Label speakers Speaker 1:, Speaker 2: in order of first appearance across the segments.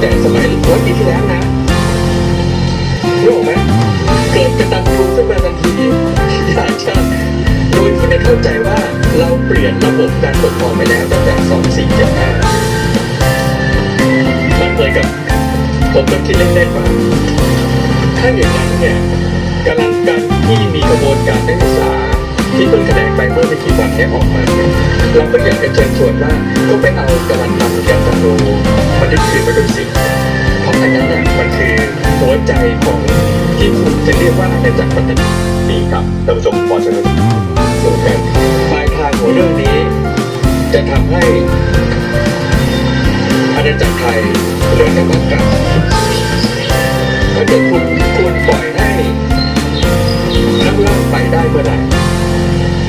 Speaker 1: แต่สมัยร้อยปีที่แล้วนะรู้ไหมเกิดกระตันยูขึ้นมาทันทีอยากจะโดยที่ไม่เข้าใจว่าเราเปลี่ยนระบบการปกครองไปแล้วตั้งแต่สองสี่เจ็ดห้ามันเหมือนกับผมก็คิดเล่นๆว่าถ้าอย่างนั้นเนี่ยกำลังการที่มีกระบวนการนักศึกษาที่เพิ่งแถล งไปเมื่อไม่กี่วันนี้ออกมาเราก็อยากจะเชิญชวนว่าก็ไปเอากำลังนำแกนตาโนมาดึงคืนมาด้วยสิเพราะอันนั้นน่ะมันคือหัวใจของที่คุณจะเรียกว่าอาณาจักรปัตตานี
Speaker 2: นี่ครับท่านผู้ชมขอเชิญครับ
Speaker 1: ส่วนกันปลายทางของเรื่องนี้ จะทำให้อาณาจักรไทยเหลือแค่พักกันถ้าเกิดคุณคุณปล่อยให้ข้างล่าไปได้เมื่อไหร่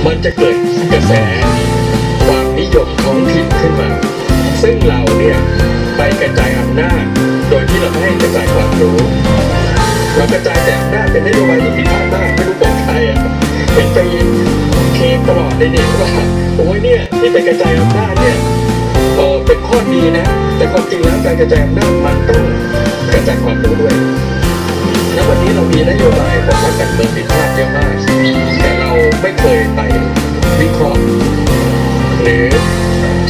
Speaker 1: มันจะเกิดกระแส ความนิยมท้องถิ่นขึ้นมา ซึ่งเราเนี่ยไปกระจายอำนาจโดยที่เราไม่ให้กระจายความรู้เรากระจายแต่อำนาจเป็นนโยบายที่ผิดพลาดมากไม่รู้ของใครอะเห็นไปเคลมตลอดในเน็ตว่าโอ้ยเนี่ยที่ไปกระจายอำนาจเนี่ยเออเป็นข้อดีนะ แต่ความจริงแล้วการกระจายอำนาจมันต้องกระจายความรู้ด้วยแล้ววันนี้เรามีนโยบายของพรรคการเมืองผิดพลาดเยอะมาก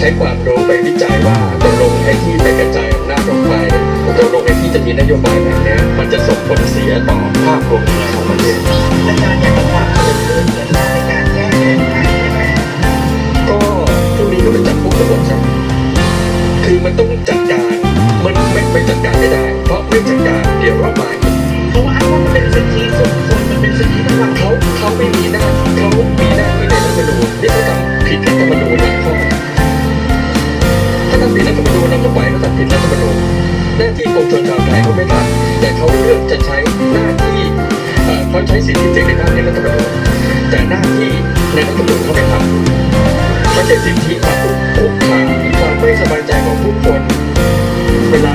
Speaker 1: ใช้ความรู้ไปวิจัยว่าตกลงไอ้ที่ไปกระจายอำนาจลงไปตกลงไอ้ที่จะมีนโยบายแบบเนี้ยมันจะส่งผลเสียต่อภาพรวมยังไงของประเทศ
Speaker 3: อาจารย์อยากจะฝากอะไรเพิ่มเติมในการแก้ไขปัญหาใช่ไหม
Speaker 1: ก็พรุ่งนี้ก็ไปจับพวกกบฏซะคือมันต้องจัดการมันไม่ไม่จัดการไม่ได้ เพราะไม่จัดการเดี๋ยวว่ามาอีก
Speaker 3: เพราะว่าอ้างว่ามันเป็นสิทธิส่วนบุคคลมันเป็นสิทธิระหว่าง
Speaker 1: เขาเขาไม่มีหน้าเผิดรัฐธรรมนูญหน้าที่ปกครองชาวไทยเขาไม่ทำแต่เขาเลือกจะใช้หน้าที่เขาใช้สิทธิเสรีภาพในรัฐธรรมนูญแต่หน้าที่ในรัฐธรรมนูญเขาไม่ทำเขาใช้สิทธิมาคุกคุกคามความไม่สบายใจของผู้คน เวลา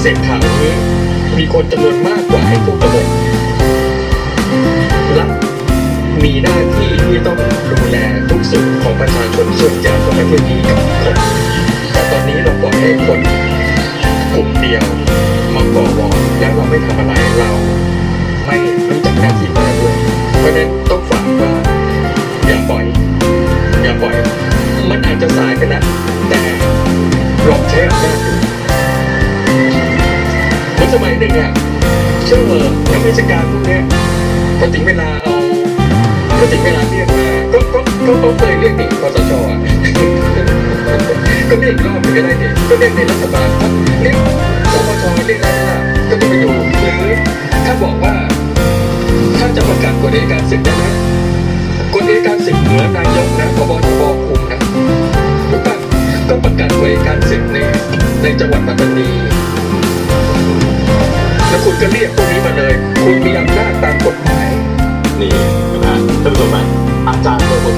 Speaker 1: เสพข่าวนี้มีคนจำนวนมากกว่าไอ้พวกกบฏรัฐมีหน้าที่ที่ต้องดูแลทุกสุขของประชาชนส่วนใหญ่ของประเทศนี้กับคนแต่ตอน เราปล่อยให้คนกลุ่มเดียวมาก่อวอร์แล้วเราไม่ทำอะไรเราไม่รู้จักหน้าที่ของเราด้วยเพราะฉะนั้นต้องฝากว่าอย่าปล่อย อย่าปล่อย มันอาจจะสายไปแล้วแต่ลองใช้อำนาจดูเมื่อสมัยหนึ่งเนี่ยเชื่อเออนักวิชาการพวกเนี้ยพอถึงเวลาเอาพอถึงเวลาเรียกมา ก็เขาเคยเรียกเด็กคอสชอะก็เรียกอีกรอบหนึ่งก็ได้เด็กก็เรียกในรัฐบาลครับเรียก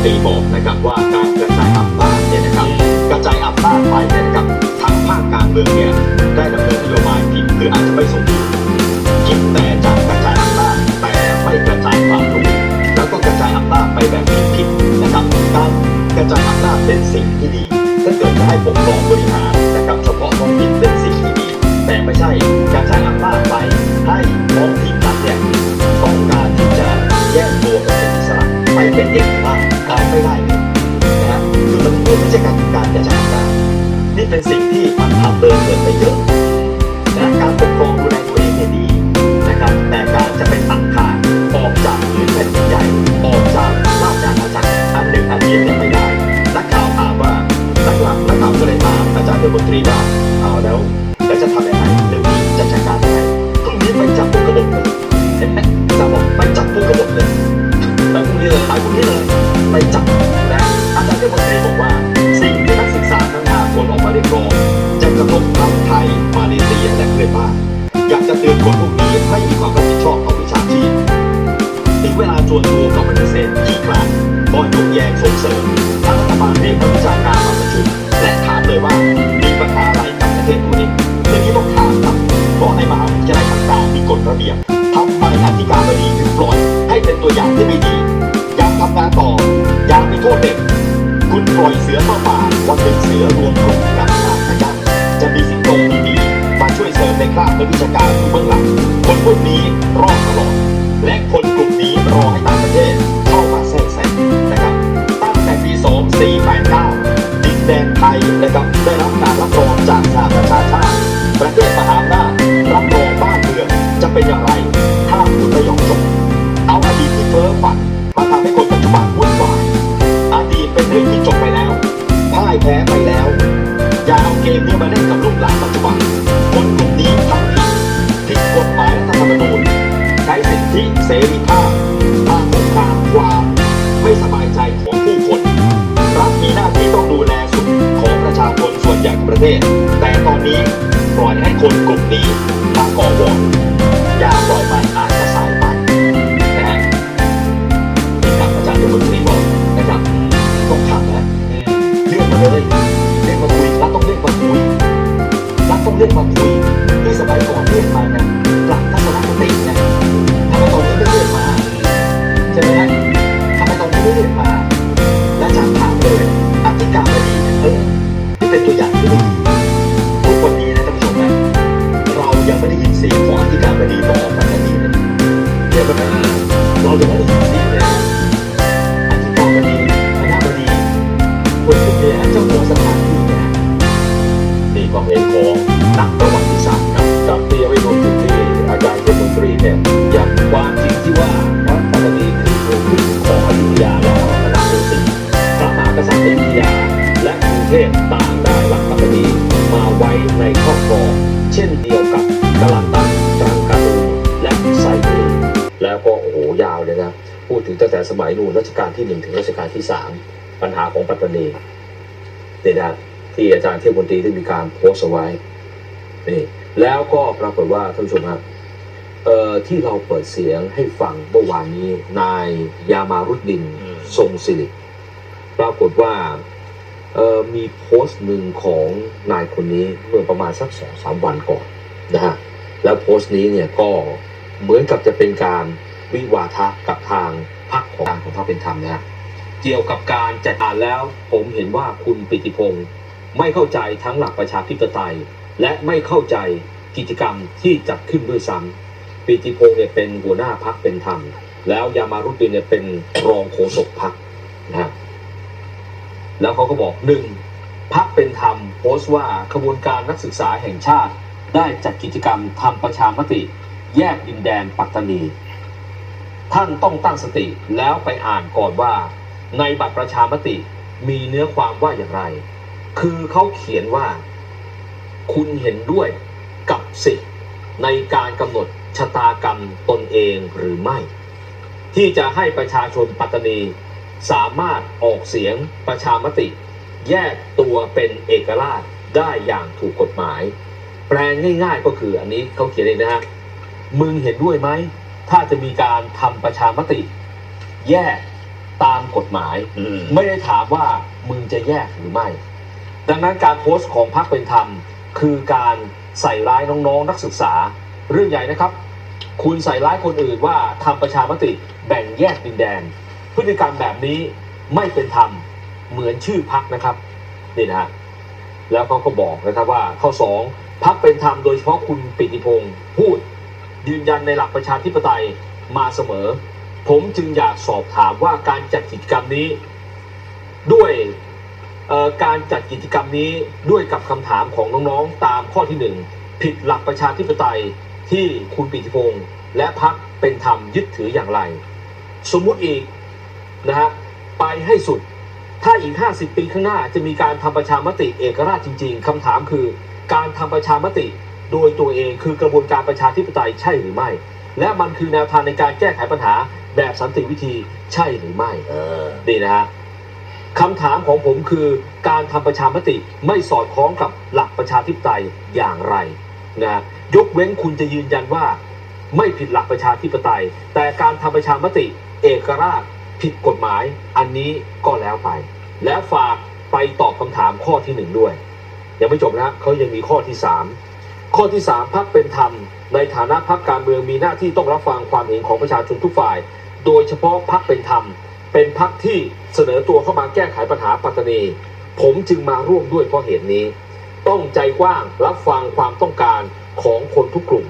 Speaker 1: ตีบอกนะครั
Speaker 2: บว่าการกระจายอำนาจเนี่ยนะครับกระจายอำนาจไปเนี่ยนะครับทางภาคการเมืองเนี่ยได้ดำเนินนโยบายผิดหรืออาจจะไม่สมบูรณ์คิดแต่จะกระจายอำนาจแต่ไม่กระจายความรู้แล้วก็กระจายอำนาจไปแบบผิดๆนะครับการกระจายอำนาจเป็นสิ่งที่ดีถ้าเกิดจะให้ปกครองบริหารนะครับเฉพาะท้องถิ่นเป็นสิ่งที่ดีแต่ไม่ใช่กระจายอำนาจไปให้ท้องถิ่นนั้นเนี่ยต้องการที่จะแยกตัวเป็นอิสระไปเป็นเอกราชการ ไม่ได้เลยนะคือมันไม่ใช่การการกระจายอำนาจนี่เป็นสิ่งที่มันทำเดินเกินไปเยอะนะการปกครองดูแลตัวเองเนี่ยดีนะครับแต่การจะไปตัดขาดออกจากพื้นแผ่นดินใหญ่ออกจากราชอาณาจักรอันหนึ่งอันเดียวเนี่ยไม่ได้นักข่าวถามว่านักข่าวนักข่าวก็เลยถามอาจารย์เทพตรีว่าเอาแล้ว ปจับนะอาจารย์เทพมนตรีบอกว่า สิ่งที่นักศึกษาทั้งห้าคนออกมาเรียกร้องจะกระทบทั้งไทยมาเลเซียและเพื่อนบ้านอยากจะเตือนคนพวกนี้ให้มีความรับผิดชอบต่อวิชาชีพถึงเวลาจวนตัวกับปฏิเสธที่กลาง นักวิชาการเบื้องหลังคนพวกนี้รอดตลอด และคนกลุ่มนี้รอให้ต่างประเทศเข้ามาแทรกแซงนะครับ ตั้งแต่ปี 2489 ดินแดนไทยนะครับได้รับการรับรองจากสหประชาชาติ ประเทศมหาอำนาจรับรองบ้านเมืองจะเป็นอย่างไรถ้าคุณไม่ยอมจบเอาอดีตที่เพ้อฝันมาทำให้คนปัจจุบันวุ่นวายอดีตเป็นเรื่องที่จบไปแล้วพ่ายแพ้ไปแล้วอย่าเอาเกมนี้มาเล่นกับลูกหลานปัจจุบัน เสรีภาพมาคุกามความไม่สบายใจของผู้คนรัฐมีหน้าที่ต้องดูแลสุขของประชาชนส่วนใหญ่ของประเทศ แต่ตอนนี้ปล่อยให้คนกลุ่มนี้มาก่อวออย่าปล่อยมันอาจจะสายไปนะฮะนี่ครับอาจารย์รัฐมนตรีบอกนะครับต้องทำนะเรียกมาเลยเรียกมาคุยรัฐต้องเรียกมาคุยรัฐต้องเรียกมาคุยที่สมัยก่อนเรียกมานะ ตัวอย่างที่ไม่ดีทุกวันนี้นะท่านผู้ชมนะเรายังไม่ได้ยินเสียงของอธิการบดีบอกอมาทันทีเลยเดี๋ยวก่อนนะเราจะ
Speaker 4: ม่ได้ ที่หนึ่งถึงรัชกาลที่สามปัญหาของปัตตานีนี่นะที่อาจารย์เทพมนตรีได้มีการโพสต์เอาไว้นี่แล้วก็ปรากฏว่าท่านผู้ชมครับเอ่อที่เราเปิดเสียงให้ฟังเมื่อวานนี้ นายยามารุดดิน
Speaker 2: อืม
Speaker 4: ทรงสิริปรากฏว่าเอ่อมีโพสต์หนึ่งของนายคนนี้เมื่อประมาณสักสองสามวันก่อนนะฮะแล้วโพสต์นี้เนี่ยก็เหมือนกับจะเป็นการ วิวาทะกับทางพรรคของทางของพรรคเป็นธรรมนะฮะเกี่ยวกับการจัดการแล้ว ผมเห็นว่าคุณปิติพงศ์ไม่เข้าใจทั้งหลักประชาธิปไตย และไม่เข้าใจกิจกรรมที่จัดขึ้นด้วยซ้ำปีติพงศ์เนี่ยเป็นหัวหน้าพักเป็นธรรม แล้วยามารุดดินเนี่ยเป็นรองโฆษกพักนะฮะแล้วเขาก็บอกหนึ่งพักเป็นธรรมโพสต์ว่าขบวนการนักศึกษาแห่งชาติ ได้จัดกิจกรรมทำประชามติ แยกดินแดนปัตตานี ท่านต้องตั้งสติแล้วไปอ่านก่อนว่า ในบัตรประชามติมีเนื้อความว่าอย่างไร คือเขาเขียนว่า คุณเห็นด้วยกับสิทธิ์ในการกำหนดชะตากรรมตนเองหรือไม่ ที่จะให้ประชาชนปัตตานี สามารถออกเสียงประชามติ แยกตัวเป็นเอกราชได้อย่างถูกกฎหมาย แปลงง่าย ๆ ก็คืออันนี้เขาเขียนเองนะฮะมึงเห็นด้วยไหม ถ้าจะมีการทำประชามติ แยกตามกฎหมาย
Speaker 2: อืม
Speaker 4: ไม่ได้ถามว่ามึงจะแยกหรือไม่ ดังนั้นการโพสต์ของพรรคเป็นธรรม คือการใส่ร้ายน้องๆ นักศึกษา เรื่องใหญ่นะครับ คุณใส่ร้ายคนอื่นว่าทำประชามติแบ่งแยกดินแดน พฤติกรรมแบบนี้ไม่เป็นธรรมเหมือนชื่อพักนะครับนี่นะฮะแล้วเขาก็บอกนะครับว่าข้อสองพักเป็นธรรมโดยเฉพาะคุณปิติพงศ์พูด ยืนยันในหลักประชาธิปไตยมาเสมอ ผมจึงอยากสอบถามว่าการจัดกิจกรรมนี้ ด้วยการจัดกิจกรรมนี้ด้วยกับคำถามของน้องๆตามข้อที่หนึ่งผิดหลักประชาธิปไตยที่คุณปิติพงศ์และพักเป็นธรรมยึดถืออย่างไร สมมุติอีกนะฮะไปให้สุด ถ้าอีก 50 ปีข้างหน้าจะมีการทำประชามติเอกราชจริง ๆคำถามคือการทำประชามติ โดยตัวเองคือกระบวนการประชาธิปไตยใช่หรือไม่ และมันคือแนวทางในการแก้ไขปัญหาแบบสันติวิธีใช่หรือไม่
Speaker 2: เออ
Speaker 4: นี่นะฮะคำถามของผมคือการทำประชามติไม่สอดคล้องกับหลักประชาธิปไตยอย่างไรนะยกเว้นคุณจะยืนยันว่า ไม่ผิดหลักประชาธิปไตย แต่การทำประชามติเอกราชผิดกฎหมายอันนี้ก็แล้วไป และฝากไปตอบคำถามข้อที่หนึ่งด้วย ยังไม่จบนะเขายังมีข้อที่สาม ข้อที่สามพักเป็นธรรม ในฐานะพักการเมืองมีหน้าที่ต้องรับฟังความเห็นของประชาชนทุกฝ่าย โดยเฉพาะพักเป็นธรรม เป็นพักที่เสนอตัวเข้ามาแก้ไขปัญหาปัตตานี ผมจึงมาร่วมด้วยเพราะเหตุนี้ ต้องใจกว้างรับฟังความต้องการของคนทุกกลุ่ม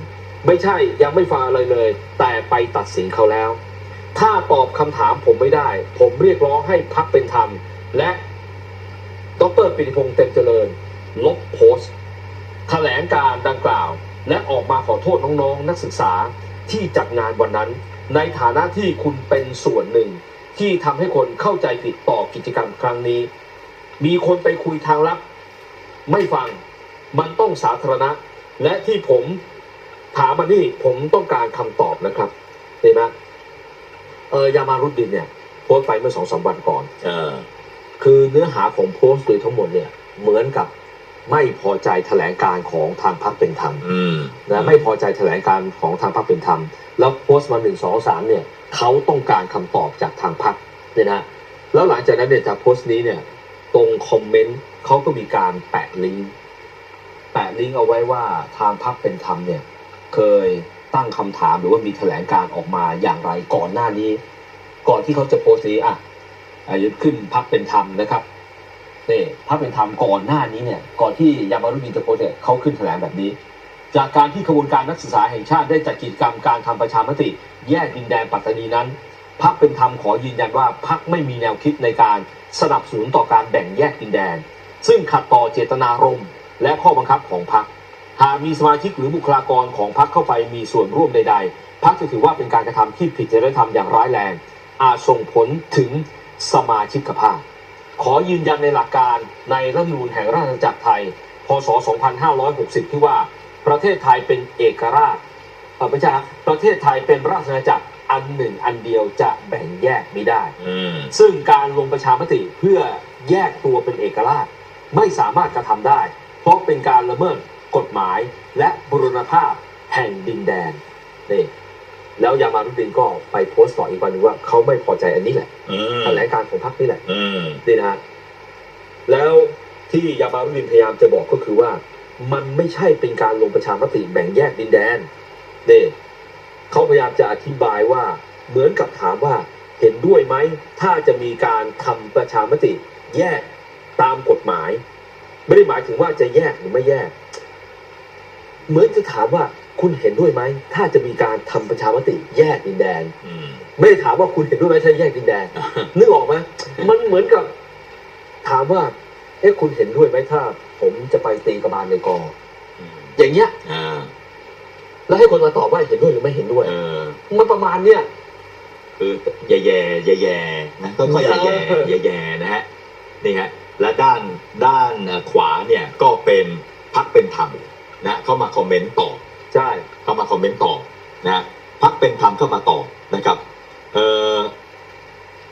Speaker 4: ไม่ใช่ยังไม่ฟังอะไรเลย แต่ไปตัดสินเขาแล้ว ถ้าตอบคำถามผมไม่ได้ ผมเรียกร้องให้พักเป็นธรรม และดรปิติพงษ์เต็มเจริญ ลบโพสต์ แถลงการดังกล่าว และออกมาขอโทษน้องๆนักศึกษาที่จัดงานวันนั้น ในฐานะที่คุณเป็นส่วนหนึ่ง ที่ทำให้คนเข้าใจผิดต่อกิจกรรมครั้งนี้ มีคนไปคุยทางลับ ไม่ฟังมันต้องสาธารณะ และที่ผมถามมานี่ผมต้องการคำตอบนะครับเห็นไหมเออยามารุดดินเนี่ยโพสต์ไปเมื่อสองสามวันก่อน
Speaker 2: เออ
Speaker 4: คือเนื้อหาของโพสต์โดยทั้งหมดเนี่ย เหมือนกับ ไม่พอใจแถลงการของทางพรรคเป็นธรรม
Speaker 2: อืม
Speaker 4: นะไม่พอใจแถลงการของทางพรรคเป็นธรรม แล้วโพสต์มาหนึ่งสองสามเนี่ยเขาต้องการคำตอบจากทางพรรคเนี่ยนะแล้วหลังจากนั้นเนี่ยจากโพสต์นี้เนี่ยตรงคอมเมนต์เขาก็มีการแปะลิงก์แปะลิงก์เอาไว้ว่าทางพรรคเป็นธรรมเนี่ยเคยตั้งคำถามหรือว่ามีแถลงการออกมาอย่างไรก่อนหน้านี้ ก่อนที่เขาจะโพสต์นี้อะอายุขึ้นพักเป็นธรรมนะครับ นี่พักเป็นธรรมก่อนหน้านี้เนี่ยก่อนที่ยามารุบินจะโพเนี่ยเขาขึ้นแถลงแบบนี้ จากการที่ขบวนการนักศึกษาแห่งชาติได้จัดกิจกรรมการทำประชามติ แยกดินแดนปัตตานีนั้นพักเป็นธรรมขอยืนยันว่าพักไม่มีแนวคิดในการสนับสนุนต่อการแบ่งแยกดินแดน ซึ่งขัดต่อเจตนารมณ์และข้อบังคับของพักหากมีสมาชิกหรือบุคลากรของพรรคเข้าไปมีส่วนร่วมใด ๆพรรคจะถือว่าเป็นการกระทำที่ผิดจริยธรรมอย่างร้ายแรง อาจส่งผลถึงสมาชิกภาพ ขอยืนยันในหลักการในรัฐธรรมนูญแห่งราชอาณาจักรไทย พศ 2560 ที่ว่าประเทศไทยเป็นเอกราชเอ่อไม่ใช่ครับประเทศไทยเป็นราชอาณาจักรอันหนึ่งอันเดียวจะแบ่งแยกไม่ได้
Speaker 2: อืม
Speaker 4: ซึ่งการลงประชามติเพื่อแยกตัวเป็นเอกราช ไม่สามารถกระทำได้ เพราะเป็นการละเมิดกฎหมายและบุรณภาพแห่งดินแดนนี่ แล้วยามารุดดินก็ไปโพสต์ต่ออีกวันหนึงว่าเขาไม่พอใจอันนี้แหละ
Speaker 2: อืม
Speaker 4: แถลงการของพรรคนี่แหละ
Speaker 2: อืม
Speaker 4: นี่นะฮะแล้วที่ยามารุดดินพยายามจะบอกก็คือว่า มันไม่ใช่เป็นการลงประชามติแบ่งแยกดินแดนนี่เขาพยายามจะอธิบายว่าเหมือนกับถามว่าเห็นด้วยไหม ถ้าจะมีการทำประชามติแยกตามกฎหมาย ไม่ได้หมายถึงว่าจะแยกหรือไม่แยก เหมือนจะถามว่า คุณเห็นด้วยไหม ถ้าจะมีการทำประชามติแยกดินแดน
Speaker 2: อืม
Speaker 4: ไม่ได้ถามว่าคุณเห็นด้วยไหมถ้าแยกดินแดนนึกออกไหมมันเหมือนกับ ถามว่าเอ๊ะคุณเห็นด้วยไหมถ้า ผมจะไปตีกระบาลในกอ
Speaker 2: อืม
Speaker 4: อย่างเงี้ย
Speaker 2: อ่า
Speaker 4: แล้วให้คนมาตอบว่าเห็นด้วยหรือไม่เห็นด้วย
Speaker 2: เออ
Speaker 4: มันประมาณเนี้ย
Speaker 2: คือแย่แย่แย่แย่ๆนะก็ค่อยแย่แย่แย่แย่ๆนะฮะนี่ฮะและด้านด้านขวาเนี่ยก็เป็นพักเป็นธรรมนะเข้ามาคอมเมนต์ต่อ
Speaker 4: ใช่
Speaker 2: เข้ามาคอมเมนต์ต่อนะพักเป็นธรรมเข้ามาตอบนะครับเอ่อ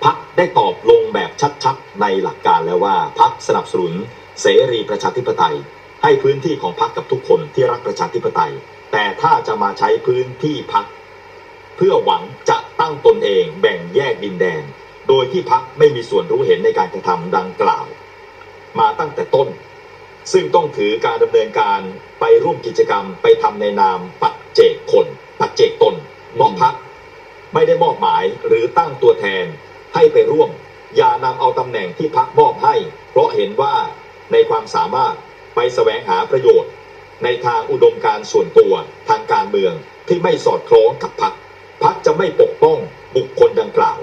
Speaker 2: พักได้ตอบลงแบบชัดๆในหลักการแล้วว่าพักสนับสนุนเสรีประชาธิปไตย ให้พื้นที่ของพักกับทุกคนที่รักประชาธิปไตย แต่ถ้าจะมาใช้พื้นที่พักเพื่อหวังจะตั้งตนเองแบ่งแยกดินแดน โดยที่พักไม่มีส่วนรู้เห็นในการกระทำดังกล่าว มาตั้งแต่ต้น ซึ่งต้องถือการดำเนินการไปร่วมกิจกรรมไปทำในนามปัจเจกคน ปัจเจกตนเพราะพักไม่ได้มอบหมายหรือตั้งตัวแทนให้ไปร่วม อย่านำเอาตำแหน่งที่พักมอบให้ เพราะเห็นว่าในความสามารถไปแสวงหาประโยชน์ ในทางอุดมการส่วนตัวทางการเมืองที่ไม่สอดคล้องกับพักพักจะไม่ปกป้องบุคคลดังกล่าว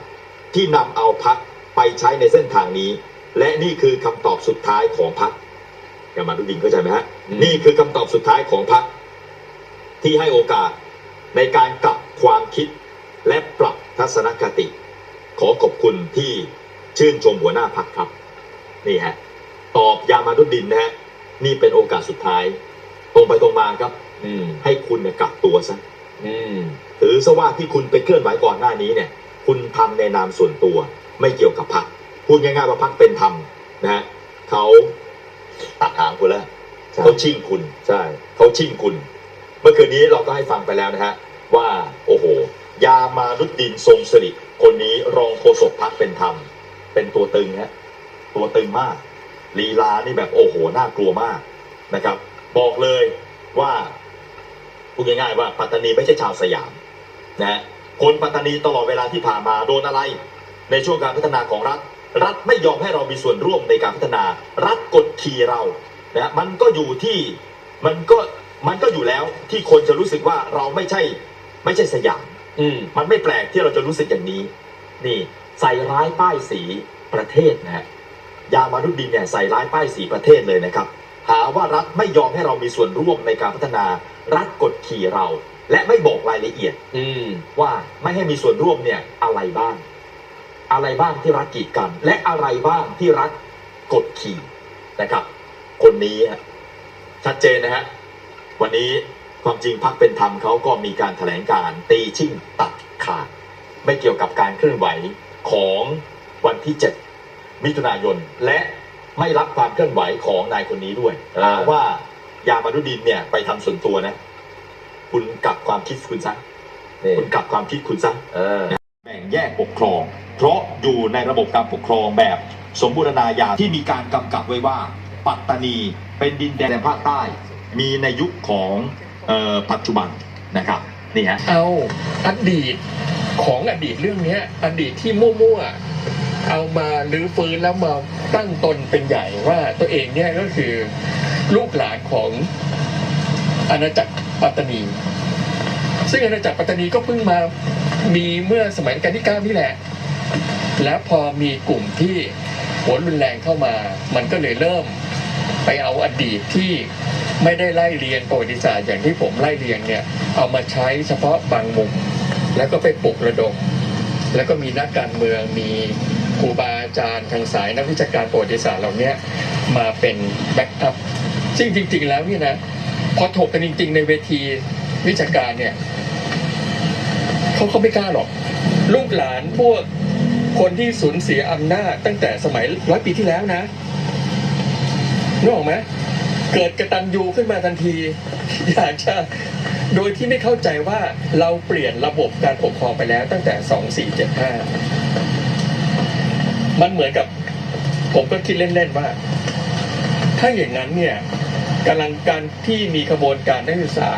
Speaker 2: ที่นำเอาพักไปใช้ในเส้นทางนี้ และนี่คือคำตอบสุดท้ายของพัก อย่ามาดูดินเข้าใจไหมฮะ
Speaker 4: อืม
Speaker 2: นี่คือคำตอบสุดท้ายของพักที่ให้โอกาสในการกลับความคิดและปรับทัศนคติ ขอขอบคุณที่ชื่นชมหัวหน้าพักครับ นี่ฮะตอบยามาดุดดินนะฮะนี่เป็นโอกาสสุดท้าย ตรงไปตรงมาครับ
Speaker 4: อืม
Speaker 2: ให้คุณเนี่ยกลับตัวซะ
Speaker 4: อืม
Speaker 2: ถือซะว่าที่คุณไปเคลื่อนไหวก่อนหน้านี้เนี่ย คุณทำในนามส่วนตัว ไม่เกี่ยวกับพรรคพูดง่ายๆว่าพรรคเป็นธรรมนะฮะเขา ตัดหางคุณแล้ว
Speaker 4: ใช่
Speaker 2: เขาชิ่งคุณ
Speaker 4: ใช่
Speaker 2: เขาชิ่งคุณมื่อคืนนี้เราก็ให้ฟังไปแล้วนะฮะว่าโอ้โห ยามารุดดินทรงสิริคนนี้รองโฆษกพักเป็นธรรม เป็นตัวตึงฮะตัวตึงมากลีลานี่แบบโอ้โหน่ากลัวมากนะครับ บอกเลยว่าพูดง่ายๆว่าปัตตานีไม่ใช่ชาวสยามนะฮะคนปัตตานีตลอดเวลาที่ผ่านมาโดนอะไร ในช่วงการพัฒนาของรัฐ รัฐไม่ยอมให้เรามีส่วนร่วมในการพัฒนา รัฐกดขี่เรานะฮะมันก็อยู่ที่มันก็มันก็อยู่แล้วที่คนจะรู้สึกว่าเราไม่ใช่ ไม่ใช่สยาม
Speaker 4: อืม
Speaker 2: มันไม่แปลกที่เราจะรู้สึกอย่างนี้ นี่ ใส่ร้ายป้ายสีประเทศนะฮะยามารุดดินเนี่ยใส่ร้ายป้ายสีประเทศเลยนะครับ หาว่ารัฐไม่ยอมให้เรามีส่วนร่วมในการพัฒนา รัฐกดขี่เรา และไม่บอกรายละเอียด
Speaker 4: อืม
Speaker 2: ว่าไม่ให้มีส่วนร่วมเนี่ยอะไรบ้าง อะไรบ้างที่รัฐกีดกัน และอะไรบ้างที่รัฐกดขี่นะครับ คนนี้ฮะชัดเจนนะฮะวันนี้ความจริงพักเป็นธรรมเขาก็มีการแถลงการณ์ตีชิ่งตัดขาด ไม่เกี่ยวกับการเคลื่อนไหวของวันที่ 7 มิถุนายน และไม่รับความเคลื่อนไหวของนายคนนี้ด้วย
Speaker 4: อ่า
Speaker 2: เพราะว่ายามารุดินเนี่ยไปทำส่วนตัวนะ คุณกลับความคิดคุณซะ
Speaker 4: นี่
Speaker 2: คุณกลับความคิดคุณซะ
Speaker 4: เออ
Speaker 2: แบ่งแยกปกครอง เพราะอยู่ในระบบการปกครองแบบสมบูรณาญาที่มีการกำกับไว้ว่า ปัตตานีเป็นดินแดนในภาคใต้ มีในยุคของออปัจจุบันนะครับนี่ฮะ
Speaker 1: เอาอดีตของอดีตเรื่องนี้อดีตที่มั่วๆเอามาลื้อฟื้นแล้วมาตั้งตนเป็นใหญ่ว่าตัวเองเนี่ยก็คือลูกหลานของอาณาจักรปัตตานี ซึ่งอาณาจักรปัตตานีก็เพิ่งมา มีเมื่อสมัยรัชกาลที่เก้านี่แหละ แล้วพอมีกลุ่มที่หัวรุนแรงเข้ามา มันก็เลยเริ่มไปเอาอดีตที่ไม่ได้ไล่เรียนประวัติศาสตร์อย่างที่ผมไล่เรียนเนี่ย เอามาใช้เฉพาะบางมุม แล้วก็ไปปลุกระดม แล้วก็มีนักการเมืองมีครูบาอาจารย์ทางสายนักวิชาการประวัติศาสตร์เหล่าเนี้ยมาเป็นแบ็กอัพซึ่งจริง ๆ แล้วเนี่ยนะพอถกกันจริง ๆ ในเวทีวิชาการเนี่ย เขาเขาไม่กล้าหรอก ลูกหลานพวกคนที่สูญเสียอำนาจตั้งแต่สมัยร้อยปีที่แล้วนะนึกออกไหมเกิดกระตันยูขึ้นมาทันที อยากจะโดยที่ไม่เข้าใจว่าเราเปลี่ยนระบบการปกครองไปแล้วตั้งแต่2475มันเหมือนกับ ผมก็คิดเล่นๆว่า ถ้าอย่างนั้นเนี่ย กำลังการที่มีขบวนการนักศึกษา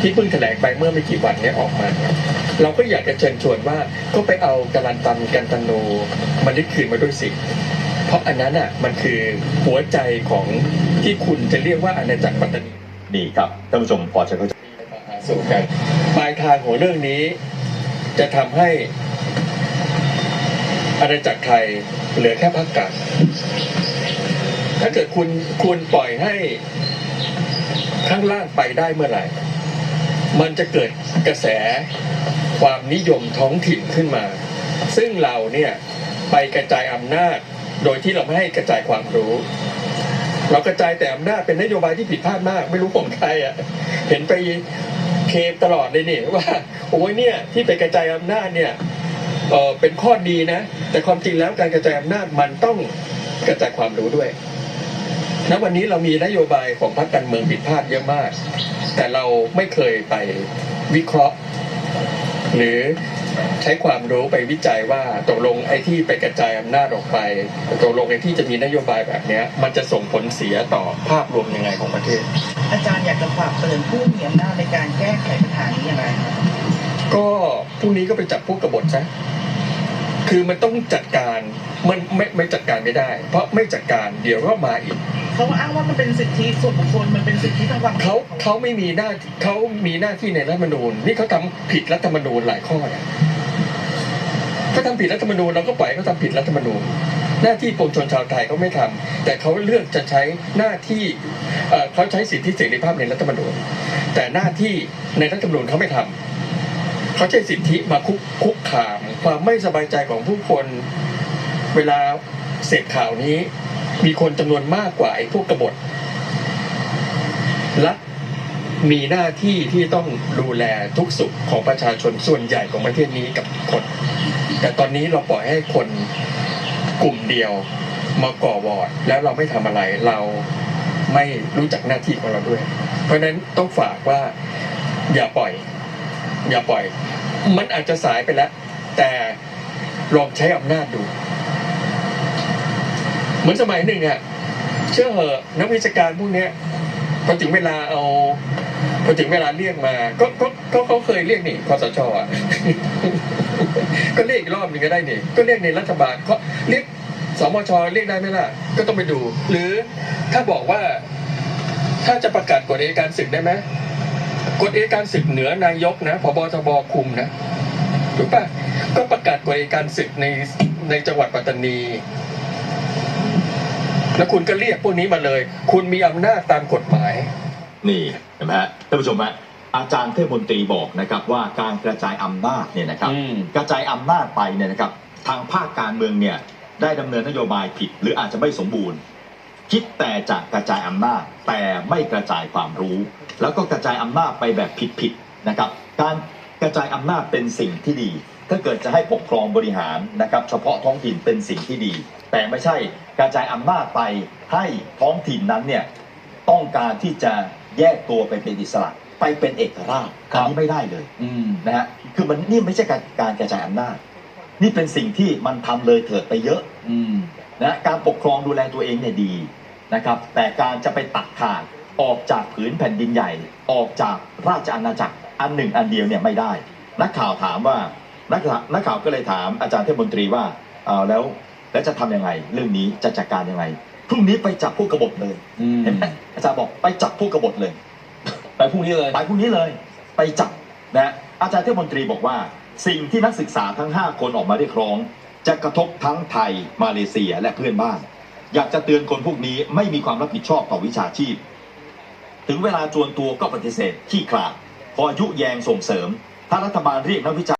Speaker 1: ที่เพิ่งแถลงไปเมื่อไม่กี่วันเนี้ออกมาเนี่ยเราก็อยากจะเชิญชวนว่าก็ไปเอาการันตันกันตันโนมาลิดคืนมาด้วยสิ เพราะอันนั้นอะมันคือหัวใจของที่คุณจะเรียกว่าอาณาจักรปัตตานี
Speaker 2: นี่ครับท่านผู้ชมพอจะเข้าใจ
Speaker 1: มาหาสู่กันปลายทางของเรื่องนี้จะทำให้อาณาจักรไทยเหลือแค่ภาคกลางถ้าเกิดคุณคุณปล่อยให้ ข้างล่างไปได้เมื่อไหร่ มันจะเกิดกระแสความนิยมท้องถิ่นขึ้นมา ซึ่งเราเนี่ยไปกระจายอำนาจ โดยที่เราไม่ให้กระจายความรู้ เรากระจายแต่อำนาจเป็นนโยบายที่ผิดพลาดมาก ไม่รู้ผมใครอะเห็นไปเคมตลอดเลยนี่ว่าโอ้ยเนี่ยที่ไปกระจายอำนาจเนี่ยเออเป็นข้อดีนะ แต่ความจริงแล้วการกระจายอำนาจมันต้องกระจายความรู้ด้วย ณวันนี้เรามีนโยบายของพรรคการเมืองผิดพลาดเยอะมาก แต่เราไม่เคยไปวิเคราะห์ หรือใช้ความรู้ไปวิจัยว่าตกลงไอ้ที่ไปกระจายอำนาจออกไปตกลงไอ้ที่จะมีนโยบายแบบเนี้ยมันจะส่งผลเสียต่อภาพรวมยังไงของประเทศ
Speaker 3: อาจารย์อยากจะฝากเตือนผู้มีอำนาจในการแก้ไขปัญหานี้อย่างไรครับ
Speaker 1: ก็พรุ่งนี้ก็ไปจับพวกกบฏซะคือมันต้องจัดการมันไม่ไม่จัดการไม่ได้ เพราะไม่จัดการเดี๋ยวก็มาอีก
Speaker 3: เขาอ้างว่ามันเป็นสิทธิส่วนบุคคลมันเป็นสิทธิทางความ
Speaker 1: เขาเขาไม่มีหน้าเขามีหน้าที่ในรัฐธรรมนูญนี่เขาทำผิดรัฐธรรมนูญหลายข้อเนี่ยเขาทำผิดรัฐธรรมนูญเราก็ปล่อยเขาทำผิดรัฐธรรมนูญหน้าที่ปวงชนชาวไทยเขาไม่ทำแต่เขาเลือกจะใช้หน้าที่เขาใช้สิทธิเสรีภาพในรัฐธรรมนูญแต่หน้าที่ในรัฐธรรมนูญเขาไม่ทำเขาใช้สิทธิมาคุกคุกขามความไม่สบายใจของผู้คน เวลาเสพข่าวนี้ มีคนจำนวนมากกว่าไอ้พวกกบฏรัฐมีหน้าที่ที่ต้องดูแลทุกสุขของประชาชนส่วนใหญ่ของประเทศนี้กับคน แต่ตอนนี้เราปล่อยให้คนกลุ่มเดียวมาก่อวอร์ดแล้วเราไม่ทำอะไรเราไม่รู้จักหน้าที่ของเราด้วย เพราะฉะนั้นต้องฝากว่าอย่าปล่อย อย่าปล่อย มันอาจจะสายไปแล้ว แต่ลองใช้อำนาจดู เหมือนสมัยหนึ่งอะเชื่อเหอะนักวิชาการพวกเนี้ยพอถึงเวลาเอาพอถึงเวลาเรียกมา ก็ก็ก็เขาเคยเรียกนี่คอสชอะก็เรียกอีกรอบหนึ่งก็ได้นี่ก็เรียกในรัฐบาลเขาเรียกสมชเรียกได้ไหมล่ะ ก็ต้องไปดู หรือถ้าบอกว่าถ้าจะประกาศกฎเอัยการศึกได้ไหมกฎเอการศึกเหนือนายกนะพบทบคุมนะถูกปะก็ประกาศกฎเอการศึกในในจังหวัดปัตตานี แล้วคุณก็เรียกพวกนี้มาเลย คุณมีอำนาจตามกฎหมาย
Speaker 2: นี่เห็นไหมฮะท่านผู้ชมฮะอาจารย์เทพมนตรีบอกนะครับว่าการกระจายอำนาจเนี่ยนะครับ
Speaker 1: อืม
Speaker 2: กระจายอำนาจไปเนี่ยนะครับ ทางภาคการเมืองเนี่ยได้ดำเนินนโยบายผิด หรืออาจจะไม่สมบูรณ์ คิดแต่จะกระจายอำนาจแต่ไม่กระจายความรู้ แล้วก็กระจายอำนาจไปแบบผิดๆนะครับ การกระจายอำนาจเป็นสิ่งที่ดี ถ้าเกิดจะให้ปกครองบริหารนะครับ เฉพาะท้องถิ่นเป็นสิ่งที่ดี แต่ไม่ใช่กระจายอำนาจไปให้ท้องถิ่นนั้นเนี่ยต้องการที่จะแยกตัวไปเป็นอิสระไปเป็นเอกราช
Speaker 4: ครั
Speaker 2: อั
Speaker 4: บ
Speaker 2: นนี้ไม่ได้เลย
Speaker 4: อืม
Speaker 2: นะฮะคือมันนี่ไม่ใช่การการกระจายอำนาจ นี่เป็นสิ่งที่มันทำเลยเถิดไปเยอะ
Speaker 4: อืม
Speaker 2: นะการปกครองดูแลตัวเองเนี่ยดีนะครับ แต่การจะไปตัดขาดออกจากผืนแผ่นดินใหญ่ ออกจากราชอาณาจักรอันหนึ่งอันเดียวเนี่ยไม่ได้ นักข่าวถามว่า นักข่าวนักข่าวก็เลยถามอาจารย์เทพมนตรีว่าเอาแล้วแล้วจะทำยังไง เรื่องนี้จะจัดการยังไงพรุ่งนี้ไปจับผู้กบฏเลย
Speaker 4: อืม
Speaker 2: เห็นไหมอาจารย์บอกไปจับผู้กบฏเลย
Speaker 4: ไปพรุ่งนี้เลย
Speaker 2: ไปพรุ่งนี้เลย ไปจับนะอาจารย์เทพมนตรีบอกว่า สิ่งที่นักศึกษาทั้ง 5 คนออกมาเรียกร้อง จะกระทบทั้งไทย มาเลเซียและเพื่อนบ้าน อยากจะเตือนคนพวกนี้ไม่มีความรับผิดชอบต่อวิชาชีพ ถึงเวลาจวนตัวก็ปฏิเสธขี้ขลาดพอยุแยงส่งเสริม ถ้ารัฐบาลเรียกนักวิชา
Speaker 5: เข้